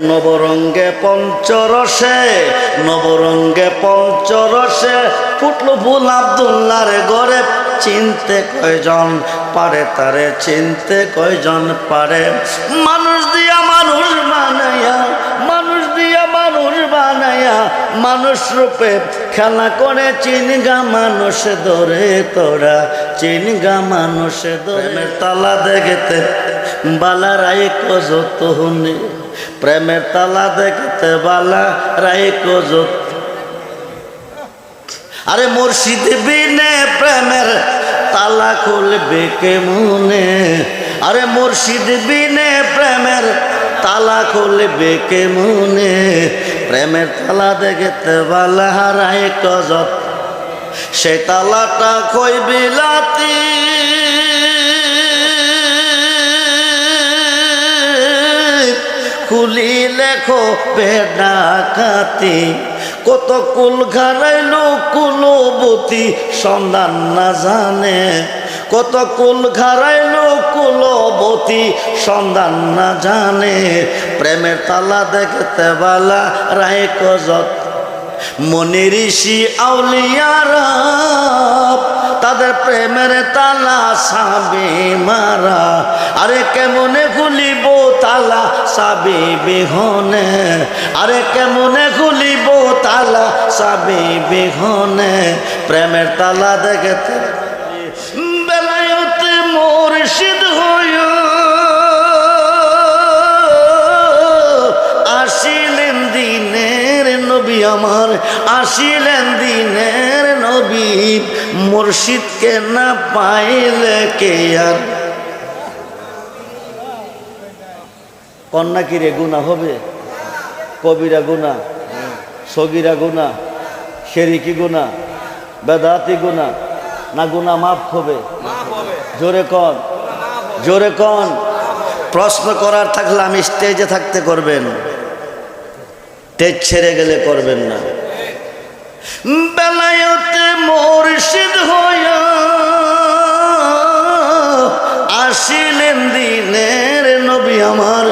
নবরঙ্গে পঞ্চরসে নবরঙ্গে পঞ্চরসে ফুটলো ফুল আবদুল্লার গড়ে চিনতে কয়জন পারে তারে, চিনতে কয়জন পারে? মানুষ দিয়া মানুষ বানাইয়া মানুষ দিয়া মানুষ বানাইয়া মানুষ রূপে খেলা করে চিনগা মানুষ ধরে তোরা চিনগা মানুষ ধরে। তালা দেখতে বালারাই কজত হুনে প্রেমের তালা দেখতে বালা রাই কজত। আরে মুর্শিদ বিনে প্রেমের তালা খুলবে কে মনে আরে মুর্শিদ বিনে প্রেমের তালা খুলবে কে মনে প্রেমের তালা দেখতে বালা হারাই কজত। সে তালাটা কই বিলাতি খুলি লেখো বেডাকাতি, কত কুল ঘারাইলো কুলবতী সন্ধান না জানে। কত কুল ঘারাইলো কুলবতী সন্ধান না জানে। প্রেমের তালা দেখতে বালা রায় কজত মনি ঋষি আউলিয়ারা তাদের প্রেমের তালা সাবে মারা। আরে কেমনে খুলিব তালা সাবে বিহনে আরে কেমনে খুলিব তালা সাবে বিহনে প্রেমের তালা দেখতে বেলায়তে মুর্শিদ হইয়া আসিলেন দিনের নবী আমার, আসিলেন দিনের নবী। মুর্শিদকে না পাইলে কে আর কন্যা কি রে, গুণা হবে? কবিরা গুণা, সগিরা গুণা শেরিকি গুণা, বেদাতি গুণা, না গুণা মাফ হবে? জোরে কন জোরে কন। প্রশ্ন করার থাকলে আমি স্টেজে থাকতে করবেন। স্টেজ ছেড়ে গেলে করবেন না। বেলায়তে মুর্শিদ হইয়া আসিলেন নবী আমার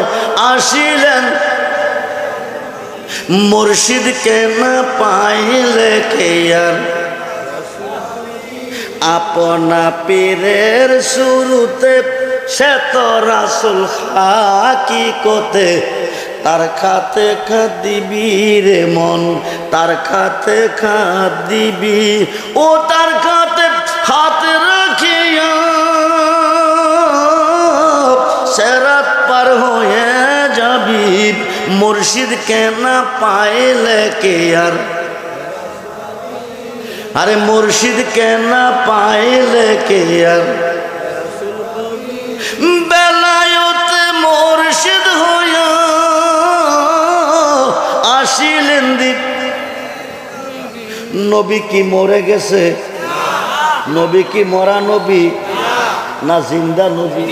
আসিলেন। মুর্শিদকে না পাইলে কে আর? আপনা পীরের শুরুতে সে তো রাসুল কি কোতে। তার খাতে খাত দিবি রে মন, তার খাতে খাত দিবি ও তার খাতে যাবি মুর্শিদ কেনা পাইলে কে আর। আরে মুর্শিদ কেনা পাইলে কে আর। বেলায়তে মুর্শিদ হইয়া আসিলেন দ্বীপ নবী কি মরে গেছে? নবী কি মরা নবী? না জিন্দা নবী?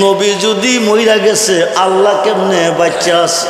নবী যদি মইরা গেছে আল্লাহ কেমনে বাচ্চা আছে?